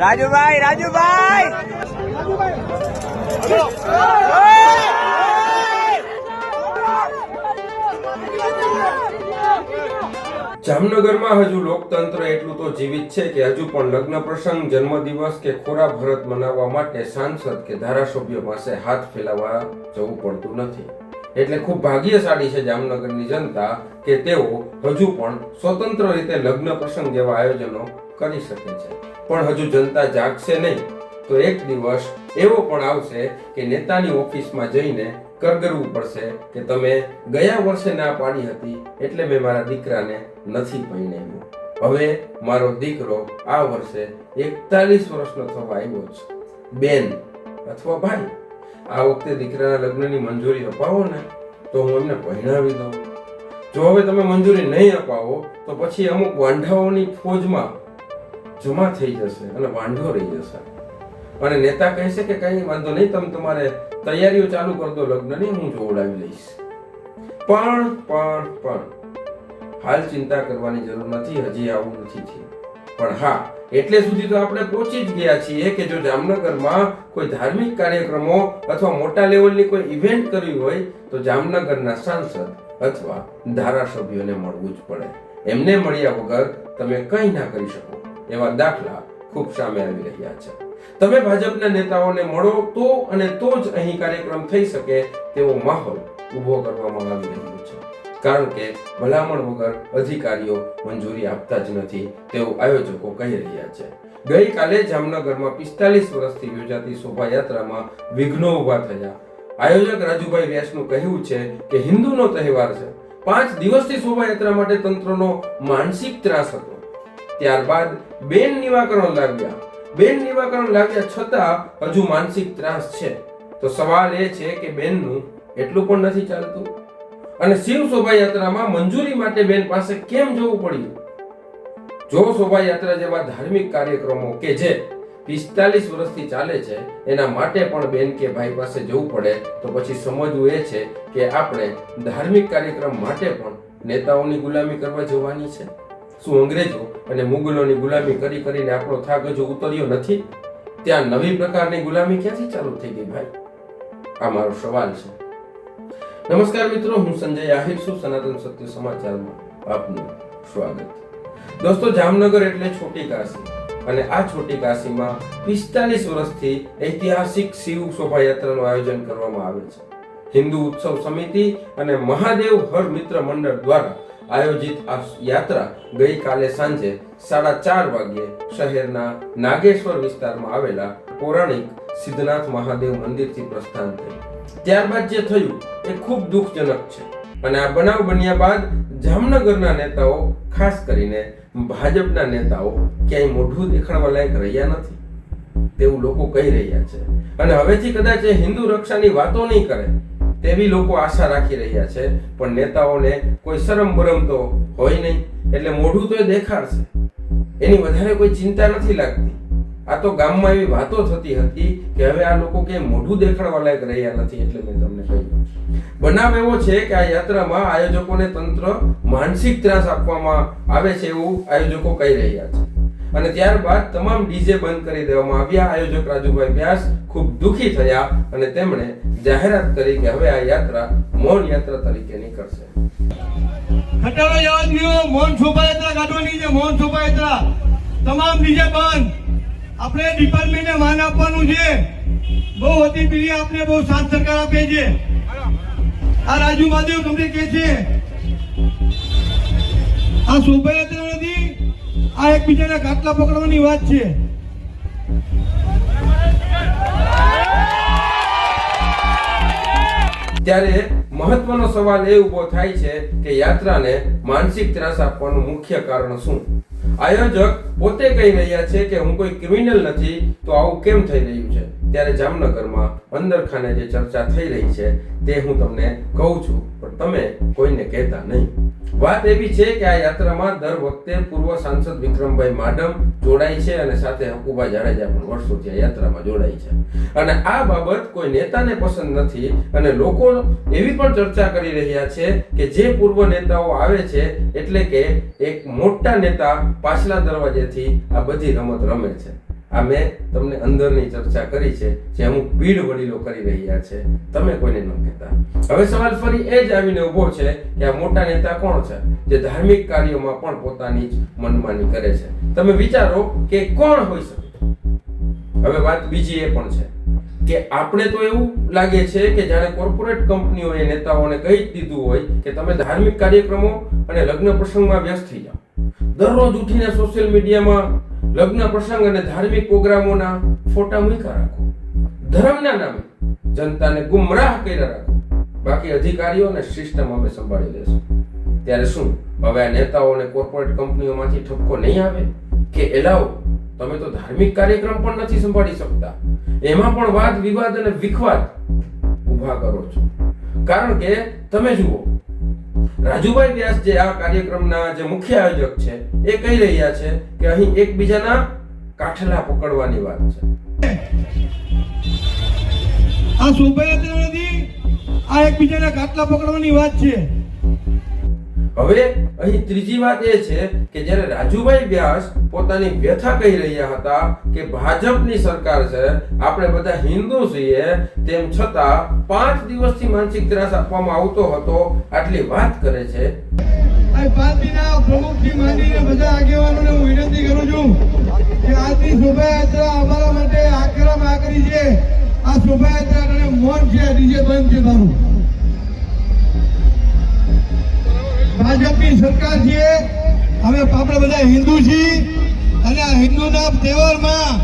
રાજુભાઈ રાજુભાઈ! રાજુભાઈ રાજુભાઈ જામનગરમાં હજુ લોકતંત્ર એટલું તો જીવિત છે કે હજુ પણ લગ્ન પ્રસંગ, જન્મદિવસ કે ખોરા ભરત મનાવવા માટે સાંસદ કે ધારાસભ્ય પાસે હાથ ફેલાવવા જવું પડતું નથી. એટલે ખૂબ ભાગ્યશાળી છે જામનગરની જનતા કે તેઓ હજુ પણ સ્વતંત્ર રીતે લગ્ન પ્રસંગ જેવા આયોજનો કરી શકે છે. પણ હજુ જનતા જાગશે નહીં. તો એક દિવસ એવો પણ આવશે કે નેતાની ઓફિસમાં જઈને કરગરવું પડશે કે તમે ગયા વર્ષે ના પાડી હતી એટલે મેં મારા દીકરાને નથી પરણાવ્યો. હવે મારો દીકરો આ વર્ષે એકતાલીસ વર્ષનો થવા આવ્યો છે. બેન અથવા ભાઈ, આ વખતે દીકરાના લગ્નની મંજૂરી અપાવો ને તો હું એમને પહેણાવી દઉં. જો હવે તમે મંજૂરી નહીં અપાવો, તો પછી અમુક વાંઢાઓની ફોજમાં જમા થઈ જશે અને વાંઢો રહી જશે. અને નેતા કહેશે કે કઈ વાંધો નહીં, તમે તમારે તૈયારીઓ ચાલુ કરી દો હું જોવડાવી લઈશ. પણ પણ પણ. હાલ ચિંતા કરવાની જરૂર નથી, હજી આવું નથી થયું. પણ હા, એટલે સુધી તો આપણે પહોંચી જ ગયા છીએ કે જો જામનગરમાં કોઈ ધાર્મિક કાર્યક્રમો અથવા મોટા લેવલની કોઈ ઇવેન્ટ કરવી હોય, તો જામનગરના સાંસદ અથવા ધારાસભ્યોને મળવું જ પડે. એમને મળ્યા વગર તમે કંઈ ના કરી શકો, એવા દાખલા ખૂબ સામે આવી રહ્યા છે. તમે ભાજપના નેતાઓને મળો તો અને તો જ અહીં કાર્યક્રમ થઈ શકે તેવો માહોલ ઊભો કરવામાં આવી રહ્યો છે. કારણ કે ભલામણ વગર અધિકારીઓ મંજૂરી આપતા જ નથી તેવું આયોજકો કહી રહ્યા છે. ગઈકાલે જામનગરમાં પિસ્તાલીસ વર્ષથી યોજાતી શોભાયાત્રામાં વિઘ્નો ઊભા થયા. આયોજક રાજુભાઈ વ્યાસનું કહેવું છે કે હિન્દુનો તહેવાર છે. પાંચ દિવસથી શોભાયાત્રા માટે તંત્રનો માનસિક ત્રાસ હતો. ત્યારબાદ બેન નિવાકરણ લાવ્યા બેન નિવાકરણ લાગ્યા છતાં હજુ માનસિક ત્રાસ છે. તો સવાલ એ છે કે બેનનું એટલું પણ નથી ચાલતું? અને શિવ શોભાયાત્રામાં મંજૂરી માટે બેન પાસે કેમ જવું પડ્યું? જો શોભાયાત્રા જેવા ધાર્મિક કાર્યક્રમો કે જે પિસ્તાલીસ વર્ષથી ચાલે છે, એના માટે પણ બેન કે ભાઈ પાસે જવું પડે, તો પછી સમજવું એ છે કે આપણે ધાર્મિક કાર્યક્રમ માટે પણ નેતાઓની ગુલામી કરવા જવાની છે. શું અંગ્રેજો અને મુગલોની ગુલામી કરી કરીને આપણો થાક હજુ ઉતર્યો નથી? ત્યાં નવી પ્રકારની ગુલામી ક્યાંથી ચાલુ થઈ ગઈ ભાઈ? આ મારો સવાલ છે. નમસ્કાર મિત્રો, હું સંજય આહિર છું સનાતન સત્ય સમાચારમાં આપનું સ્વાગત. દોસ્તો, જામનગર એટલે છોટી કાશી અને આ છોટી કાશીમાં પિસ્તાલીસ વર્ષથી ઐતિહાસિક શિવ શોભાયાત્રાનું આયોજન કરવામાં આવે છે. હિન્દુ ઉત્સવ સમિતિ અને મહાદેવ હર મિત્ર મંડળ દ્વારા આયોજિત આ યાત્રા ગઈકાલે સાંજે સાડા ચાર વાગ્યે શહેરના નાગેશ્વર વિસ્તારમાં આવેલા પૌરાણિક સિદ્ધનાથ મહાદેવ મંદિરથી પ્રસ્થાન થઈ ત્યારબાદ જે થયું એ ખૂબ દુઃખજનક છે અને આ બનાવ બન્યા બાદ જામનગરના નેતાઓ, ખાસ કરીને ભાજપના નેતાઓ, ક્યાંય મોઢું દેખાડવા લાયક રહ્યા નથી. તેવું લોકો કહી રહ્યા છે. અને હવેથી કદાચ એ હિન્દુ રક્ષાની વાતો નહીં કરે તેવી લોકો આશા રાખી રહ્યા છે. પણ નેતાઓને કોઈ શરમ બરમ તો હોય નહીં. એટલે મોઢું તો એ દેખાડશે. એની વધારે કોઈ ચિંતા નથી લાગતી. આ તો ગામમાં એવી વાતો થતી હતી કે હવે આ લોકો કે મોઢું દેખાડવા લાયક રહ્યા નથી એટલે મેં તમને કહ્યું. બનાવ એવો છે કે આ યાત્રામાં આયોજકોને તંત્ર માનસિક ત્રાસ આપવામાં આવે છે એવું આયોજકો કહી રહ્યા છે. અને ત્યારબાદ તમામ ડીજે બંધ કરી દેવામાં આવ્યા. આયોજક રાજુભાઈ વ્યાસ ખૂબ દુઃખી થયા અને તેમણે જાહેરાત કરી કે હવે આ યાત્રા મૌન યાત્રા તરીકે નીકળશે. ખટારો જવા મૌન શોભાયાત્રા કાઢવાની છે મૌન શોભાયાત્રા. તમામ ડીજે બંધ. આપણે ડિપાર્ટમેન્ટને માન આપવાનું છે. બહુ અતિ પ્રિય આપણે બહુ સાથ સરકાર આપે છે. આ રાજુ મહાદેવ તમને કે છે. આ શોભાયાત્રા નથી આ એકબીજાના કાટલા પકડવાની વાત છે. ત્યારે મહત્વનો સવાલ એ ઊભો થાય છે કે યાત્રાને માનસિક ત્રાસ આપવાનું મુખ્ય કારણ શું? આયોજક પોતે કહી રહ્યા છે કે હું કોઈ ક્રિમિનલ નથી, તો આવું કેમ થઈ રહ્યું છે? ત્યારે જામનગરમાં અંદરખાને જે ચર્ચા થઈ રહી છે, તે હું તમને કહું છું, પણ તમે કોઈને કહેતા નહીં. વાત એવી છે કે આ યાત્રામાં દર વખતે પૂર્વ સાંસદ વિક્રમભાઈ માડમ જોડાય છે અને સાથે હકુભાઈ જાડેજા પણ વર્ષોથી આ યાત્રામાં જોડાય છે. અને આ બાબત કોઈ નેતાને પસંદ નથી અને લોકો એવી પણ ચર્ચા કરી રહ્યા છે કે જે પૂર્વ નેતાઓ આવે છે, એટલે કે એક મોટા નેતા પાછલા દરવાજેથી આ બધી રમત રમે છે. આ મેં તમને અંદરની ચર્ચા કરી છે, જે અમુક ભીડ વડીલો કરી રહ્યા છે. તમે કોઈને ન કહેતા. હવે સવાલ ફરી એ જ આવીને ઊભો છે કે આ મોટા નેતા કોણ છે, જે ધાર્મિક કાર્યોમાં પણ પોતાની જ મનમાની કરે છે. તમે વિચારો કે કોણ હોઈ શકે? હવે વાત બીજી એ પણ છે કે આપણે તો એવું લાગે છે કે જાણે કોર્પોરેટ કંપનીઓએ નેતાઓને કહી જ દીધું હોય કે તમે ધાર્મિક કાર્યક્રમો અને લગ્ન પ્રસંગમાં વ્યસ્ત થઈ જાઓ. દરરોજ ઉઠીને સોશિયલ મીડિયામાં લગ્ન પ્રસંગ અને ધાર્મિક પ્રોગ્રામોના ફોટા મૂક્યા રાખો. ધર્મના નામે જનતાને ગુમરાહ કર્યા રાખો. બાકી અધિકારીઓ અને સિસ્ટમ અમે સંભાળી લેશું. ત્યારે શું, હવે આ નેતાઓ અને કોર્પોરેટ કંપનીઓમાંથી ઠપકો નહીં આવે? કે એલાઓ, તમે તો ધાર્મિક કાર્યક્રમ પણ નથી સંભાળી શકતા. એમાં પણ વાદ વિવાદ અને વિખવાદ ઊભા કરો છો. કારણ કે તમે જુઓ રાજુભાઈ વ્યાસ જે આ કાર્યક્રમના જે મુખ્ય આયોજક છે, એ કહી રહ્યા છે કે અહીં એકબીજાના કાઠલા પકડવાની વાત છે. આ શોભાયાત્રા નથી આ એકબીજાના કાટલા પકડવાની વાત છે. હવે અહીં ત્રીજી વાત એ છે કે જ્યારે રાજુભાઈ વ્યાસ પોતાની વ્યથા કહી રહ્યા હતા કે ભાજપની સરકાર છે, આપણે બધા હિન્દુ છીએ, તેમ છતાં પાંચ દિવસથી માનસિક ત્રાસ આપવામાં આવતો હતો, આટલી વાત કરે છે. પાર્ટીના પ્રમુખથી માંડીને બધા આગેવાનોને હું વિનંતી કરું છું કે આજની શોભાયાત્રા અમારા માટે આક્રમ આકરી છે. આ શોભાયાત્રા મોર છે, ડીજે બંધ છે તારું ભાજપની સરકાર છે અમે આપણે બધા હિન્દુ છીએ. અને આ હિન્દુના તહેવારમાં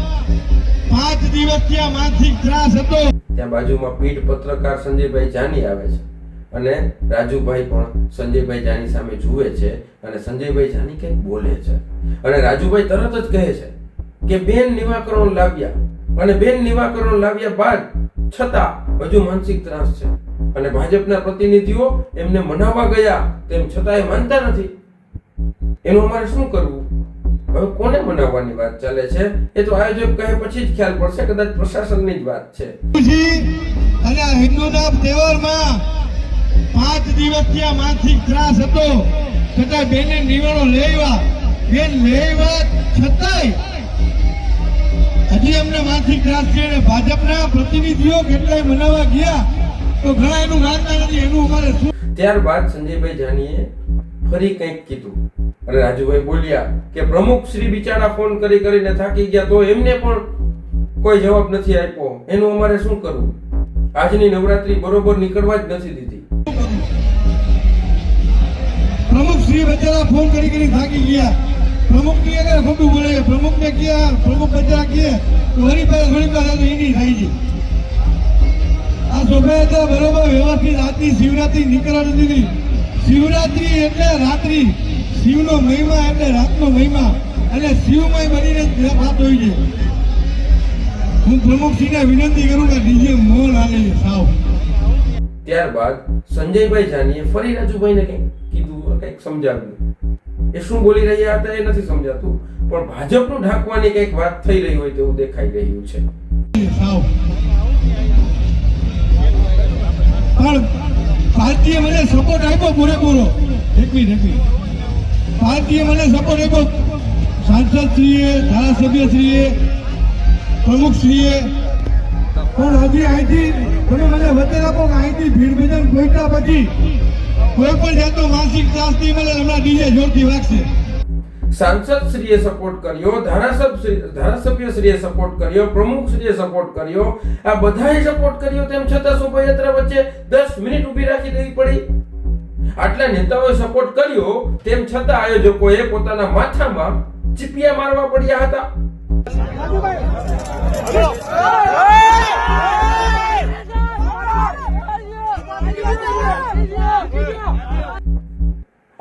પાંચ દિવસથી આ માનસિક ત્રાસ હતો. ત્યાં બાજુમાં પીઠ પત્રકાર સંજયભાઈ જાની આવે છે. અને રાજુભાઈ પણ સંજયભાઈ જાની સામે જુએ છે અને સંજયભાઈ જાની કંઈક બોલે છે. અને રાજુભાઈ તરત જ કહે છે કે બેન નિવાકરણ લાવ્યા. અને બેન નિવાકરણ લાવ્યા બાદ છતાં હજુ માનસિક ત્રાસ છે. અને ભાજપના પ્રતિનિધિઓ એમને મનાવવા ગયા તેમ છતાં એ માનતા નથી. એનું અમારે શું કરવું? હવે કોને મનાવવાની વાત ચાલે છે? એ તો આયોજક કહે પછી જ ખ્યાલ પડશે, કદાચ પ્રશાસનની જ વાત છે. અને હિન્દુના તહેવારમાં પાંચ દિવસથી માનસિક ત્રાસ હતો. છતાં બેને નિવાણો લેવા, બેન લેવા છતાંય હજી અમને માનસિક ત્રાસ છે અને ભાજપના પ્રતિનિધિઓ કેટલાય મનાવવા ગયા. તો ઘણા એનું માનતા નથી એનું અમારે શું? ત્યારબાદ સંજયભાઈ જાનીએ ફરી કંઈક કીધું. અને રાજુભાઈ બોલ્યા કે પ્રમુખ શ્રી બિચારા ફોન કરી કરીને થાકી ગયા તો એમને પણ કોઈ જવાબ નથી આપ્યો. એનું અમારે શું કરવું? આજની નવરાત્રી બરોબર નીકળવા જ નથી દીધી. પ્રમુખ શ્રી બચારા ફોન કરી કરી થાકી ગયા. પ્રમુખની અગર ખોટું બોલે. પ્રમુખ ને ગયા પ્રમુખ બચારા કહે તો હરી પાસે ઘણી પાસે એની થાય છે. શોભાયાત્રા બરોબર વ્યવસ્થિત આજની શિવરાત્રી નીકળવા દીધી શિવરાત્રી એટલે રાત્રિ. શિવનો મહિમા એટલે રાતનો મહિમા. અને શિવમય બનીને વાત હોય છે. હું પ્રમુખસિંહને વિનંતી કરું કે ડીજે મોહન આલે સાવ. ત્યારબાદ સંજયભાઈ જાનીએ ફરી રાજુભાઈને કંઈક કીધું કંઈક સમજાવ્યું. એ શું બોલી રહ્યા હતા એ નથી સમજાતું પણ ભાજપનું ઢાંકવાની કંઈક વાત થઈ રહી હોય તેવું દેખાઈ રહ્યું છે. સાવ. પણ પાર્ટીએ મને સપોર્ટ આપ્યો પૂરેપૂરો. એક મિનિટ એક મિનિટ. પાર્ટીએ મને સપોર્ટ આપ્યો. સાંસદશ્રીએ, ધારાસભ્યશ્રીએ, પ્રમુખશ્રીએ. પણ હજી અહીંથી તમે મને વચન આપો કે અહીંથી ભીડ ભજન પછી કોઈ પણ જાતનો માનસિક ત્રાસ નહીં મળે હમણાં ડીજે જોરથી વાગશે. સાંસદ શ્રીએ સપોર્ટ કર્યો, ધારાસભ્ય ધારાસભ્ય શ્રીએ સપોર્ટ કર્યો પ્રમુખ શ્રીએ સપોર્ટ કર્યો. આ બધાએ સપોર્ટ કર્યો તેમ છતાં શોભાયાત્રા વચ્ચે દસ મિનિટ ઊભી રાખી દેવી પડી. આટલા નેતાઓએ સપોર્ટ કર્યો તેમ છતાં આયોજકોએ પોતાના માથામાં ચીપિયા મારવા પડ્યા હતા.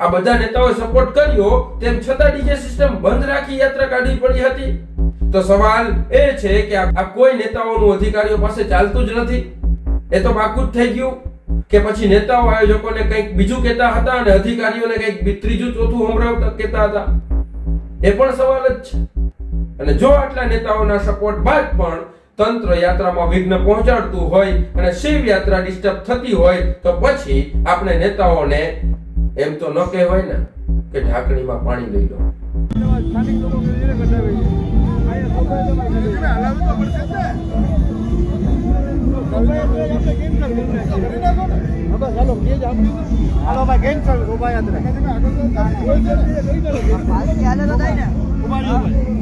આ બધા નેતાઓએ સપોર્ટ કર્યો, તેમ છતાં ડીજે સિસ્ટમ બંધ રાખી યાત્રા કાઢવી પડી હતી. તો સવાલ એ છે કે આ કોઈ નેતાઓનું અધિકારીઓ પાસે ચાલતું જ નથી. એ તો જ થઈ ગયું. કે પછી નેતાઓ આયોજકોને કંઈક બીજું કહેતા હતા અને અધિકારીઓને કંઈક ત્રીજું, ચોથું સંભળાવતા કહેતા હતા. એ પણ સવાલ જ છે. અને જો આટલા નેતાઓના સપોર્ટ બાદ પણ તંત્ર યાત્રામાં વિઘ્ન પહોંચાડતું હોય અને શિવ યાત્રા ડિસ્ટર્બ થતી હોય, તો પછી આપણે નેતાઓને એમ તો ન કહેવાય ને કે ઢાંકણીમાં પાણી લઈ લો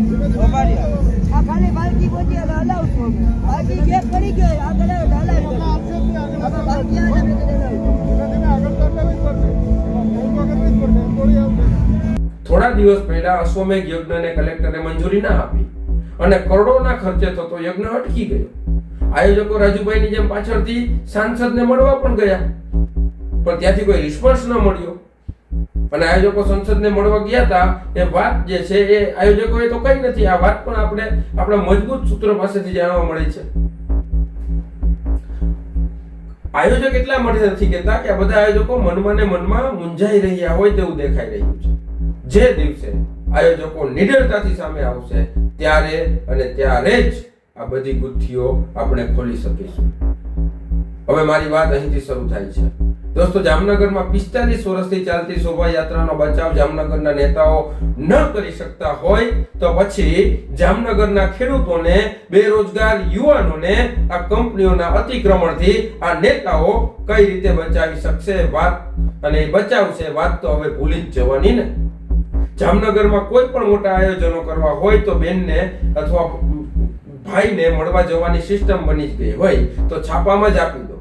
આ ખાલી બાલકી પહોંચી હલાવશું. બાલકી ગેપ પડી ગયો આગળ આવે તો હલાવી દો. હવે બાલકી થોડા દિવસ પહેલા અશ્વમેઘ યજ્ઞને કલેક્ટરે મંજૂરી ના આપી અને કરોડોના ખર્ચે થતો યજ્ઞ અટકી ગયો. આયોજકો રાજુભાઈની જેમ પાછળથી સાંસદને મળવા પણ ગયા. પણ ત્યાંથી કોઈ રિસ્પોન્સ ન મળ્યો. અને આયોજકો સંસદને મળવા ગયા હતા, એ વાત જે છે એ આયોજકોએ તો કઈ નથી, આ વાત પણ આપણે આપણા મજબૂત સૂત્રો પાસેથી જાણવા મળી છે. આયોજક એટલા માટે નથી કહેતા કે આ બધા આયોજકો મનમાં ને મનમાં મૂંઝાઈ રહ્યા હોય તેવું દેખાઈ રહ્યું છે. જે દિવસે આયોજકો નિડરતાથી સામે આવશે, ત્યારે અને ત્યારે જ આ બધી ગુથ્થીઓ આપણે ખોલી શકીશું. હવે મારી વાત અહીંથી શરૂ થાય છે. દોસ્તો, જામનગરમાં પિસ્તાલીસ વર્ષથી ચાલતી શોભાયાત્રાનો બચાવ જામનગરના નેતાઓ ન કરી શકતા હોય તો પછી જામનગરના ખેડૂતોને બેરોજગાર યુવાનોને આ કંપનીઓના અતિક્રમણથી આ નેતાઓ કઈ રીતે બચાવી શકશે વાત અને બચાવશે વાત તો હવે ભૂલી જ જવાની ને. જામનગરમાં કોઈ પણ મોટા આયોજનો કરવા હોય તો બેનને અથવા ભાઈને મળવા જવાની સિસ્ટમ બની જ ગઈ હોય તો છાપામાં જ આપી દો.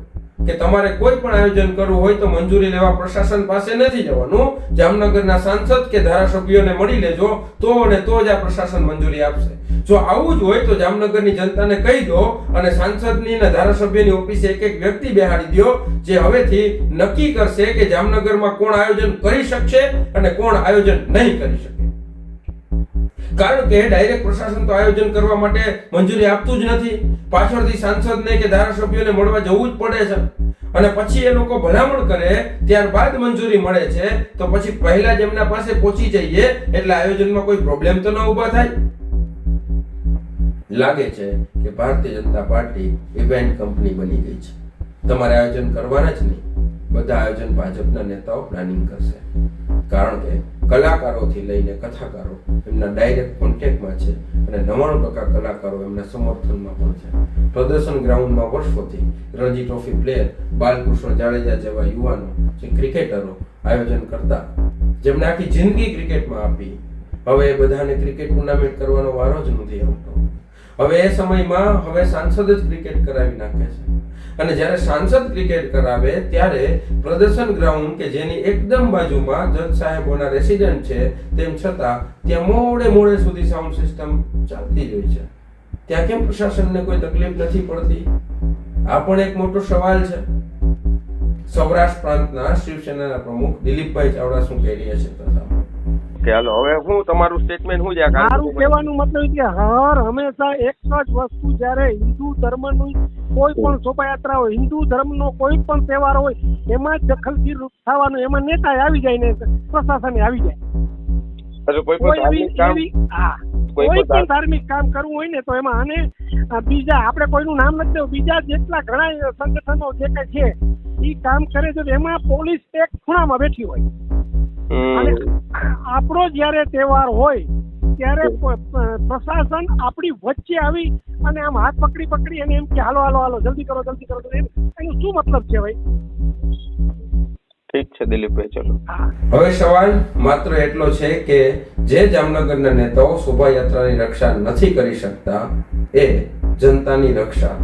કે તમારે કોઈ પણ આયોજન કરવું હોય તો મંજૂરી લેવા પ્રશાસન પાસે નથી જવાનું. જામનગરના સાંસદ કે ધારાસભ્યોને મળી લેજો, તો અને તો જ આ પ્રશાસન મંજૂરી આપશે. જો આવું જ હોય તો જામનગરની જનતાને કહી દો અને સાંસદની અને ધારાસભ્યની ઓફિસે એક એક વ્યક્તિ બેહાડી દો જે હવેથી નક્કી કરશે કે જામનગરમાં કોણ આયોજન કરી શકશે અને કોણ આયોજન નહીં કરી શકે. કારણ કે ડાયરેક્ટ પ્રશાસન તો આયોજન કરવા માટે મંજૂરી આપતું જ નથી. પાછળથી સાંસદને કે ધારાસભ્યોને મળવા જવું જ પડે છે. અને પછી એ લોકો ભલામણ કરે, ત્યારબાદ મંજૂરી મળે છે, તો પછી પહેલા જ એમના પાસે પહોંચી જઈએ, એટલે આયોજનમાં કોઈ પ્રોબ્લેમ તો ન ઊભા થાય. લાગે છે કે Bharatiya Janata party event company બની ગઈ છે. તમારે આયોજન કરવાના જ નહીં. બધા આયોજન ભાજપના નેતાઓ પ્લાનિંગ કરશે. કારણ કે કલાકારોથી લઈને કથાકારો એમના ડાયરેક્ટ કોન્ટેક્ટમાં છે અને નવ્વાણું ટકા કલાકારો એમના સમર્થનમાં પણ છે. પ્રદર્શન ગ્રાઉન્ડમાં વર્ષોથી રણજી ટ્રોફી પ્લેયર બાલકૃષ્ણ જાડેજા જેવા યુવાનો જે ક્રિકેટરો આયોજન કરતા જેમને આખી જિંદગી ક્રિકેટમાં આપી. હવે એ બધાને ક્રિકેટ ટુર્નામેન્ટ કરવાનો વારો જ નથી આવતો. હવે એ સમયમાં હવે સાંસદ જ ક્રિકેટ કરાવી નાખે છે. અને જ્યારે સાંસદ ક્રિકેટ કરાવે, ત્યારે પ્રદર્શન ગ્રાઉન્ડ કે જેની એકદમ બાજુમાં જજ સાહેબોના રેસિડેન્ટ છે, તેમ છતાં ત્યાં મોડે મોડે સુધી સાઉન્ડ સિસ્ટમ ચાલતી જ હોય છે. ત્યાં કેમ પ્રશાસનને કોઈ તકલીફ નથી પડતી? આ પણ એક મોટો સવાલ છે. સૌરાષ્ટ્ર પ્રાંતના શિવસેનાના પ્રમુખ દિલીપભાઈ ચાવડા શું કહી રહ્યા છે તો સાંભળો. કે હાલો હવે હું તમારું સ્ટેટમેન્ટ હું જ્યાં મારું કહેવાનું મતલબ કે હર હંમેશા એક જ વસ્તુ જ્યારે હિન્દુ ધર્મનું કોઈ પણ શોભાયાત્રા હોય હિન્દુ ધર્મનો કોઈ પણ તહેવાર હોય એમાં દખલગીર થવાનું એમાં નેતા આવી જાય ને પ્રશાસન આવી જાય. કોઈ પણ ધાર્મિક કામ હા. કોઈ કોઈ પણ પણ ધાર્મિક કામ કરવું હોય ને તો એમાં અને બીજા આપણે કોઈનું નામ નથી દેવું બીજા જેટલા ઘણા સંગઠનો જે કઈ છે એ કામ કરે છે એમાં પોલીસ એક ખૂણામાં બેઠી હોય. અને આપણો જ્યારે તહેવાર હોય ત્યારે પ્રશાસન આપણી વચ્ચે આવી અને આમ હાથ પકડી પકડી અને એમ કે હાલો હાલો હાલો જલ્દી કરો જલ્દી કરો એમ- એનું શું મતલબ છે ભાઈ? ઠીક છે દિલીપભાઈ ચલો. હવે સવાલ માત્ર એટલો છે કે જે જામનગરના નેતાઓ શોભાયાત્રાની રક્ષા નથી કરી શકતા એ જનતાની રક્ષા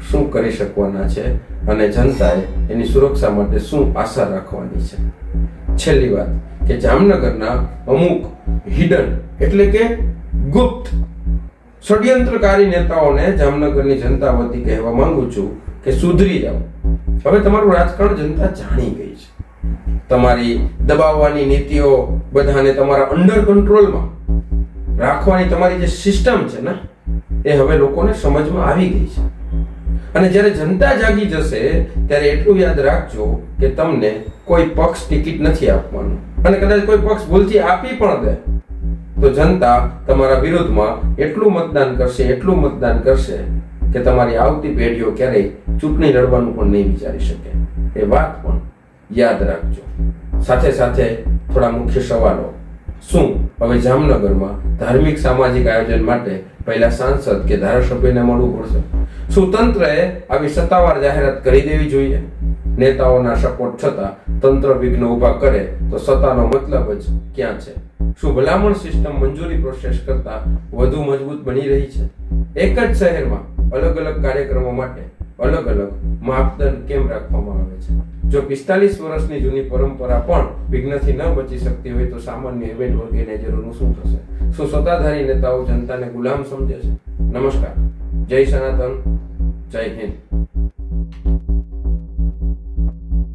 શું કરી શકવાના છે અને જનતાએ એની સુરક્ષા માટે શું આશા રાખવાની છે? છેલ્લી વાત, કે જામનગરના અમુક હિડન એટલે કે ગુપ્ત ષડયંત્રકારી નેતાઓને જામનગરની જનતા વતી કહેવા માંગુ છું કે સુધરી જાઓ. હવે તમારું રાજકારણ જનતા જાણી ગઈ છે. તમારી દબાવવાની નીતિઓ બધાને તમારા અંડર કંટ્રોલમાં રાખવાની તમારી જે સિસ્ટમ છે ને, એ હવે લોકોને સમજમાં આવી ગઈ છે. અને જ્યારે જનતા જાગી જશે, ત્યારે એટલું યાદ રાખજો કે તમને કોઈ પક્ષ ટિકિટ નથી આપવાનું. અને કદાચ કોઈ પક્ષ ભૂલથી આપી પણ દે, તો જનતા તમારા વિરોધમાં એટલું મતદાન કરશે, એટલું મતદાન કરશે કે તમારી આવતી પેઢીઓ ક્યારેય ચૂંટણી લડવાનું પણ નહીં વિચારી શકે. એ વાત પણ યાદ રાખજો. સાથે સાથે થોડા મુખ્ય સવાલો. શું હવે જામનગરમાં ધાર્મિક સામાજિક આયોજન માટે પહેલા સાંસદ કે ધારાસભ્યને મળવું પડશે? શું આવી સત્તાવાર જાહેરાત કરી દેવી જોઈએ. નેતાઓના સપોર્ટ છતાં તંત્ર વિઘ્ન ઊભા કરે તો સત્તાનો મતલબ જ ક્યાં છે? શું ભલામણ સિસ્ટમ મંજૂરી પ્રોસેસ કરતા વધુ મજબૂત બની રહી છે? એક જ શહેરમાં અલગ અલગ કાર્યક્રમો માટે અલગ અલગ માપદંડ કેમ રાખવામાં આવે છે? જો પિસ્તાલીસ વર્ષની જૂની પરંપરા પણ વિઘ્નથી ન બચી શકતી હોય તો સામાન્ય ઇવેન્ટ ઓર્ગેનાઇઝરોનું શું થશે? શું સત્તાધારી નેતાઓ જનતાને ગુલામ સમજે છે? નમસ્કાર. જય સનાતન. જય હિન્દ.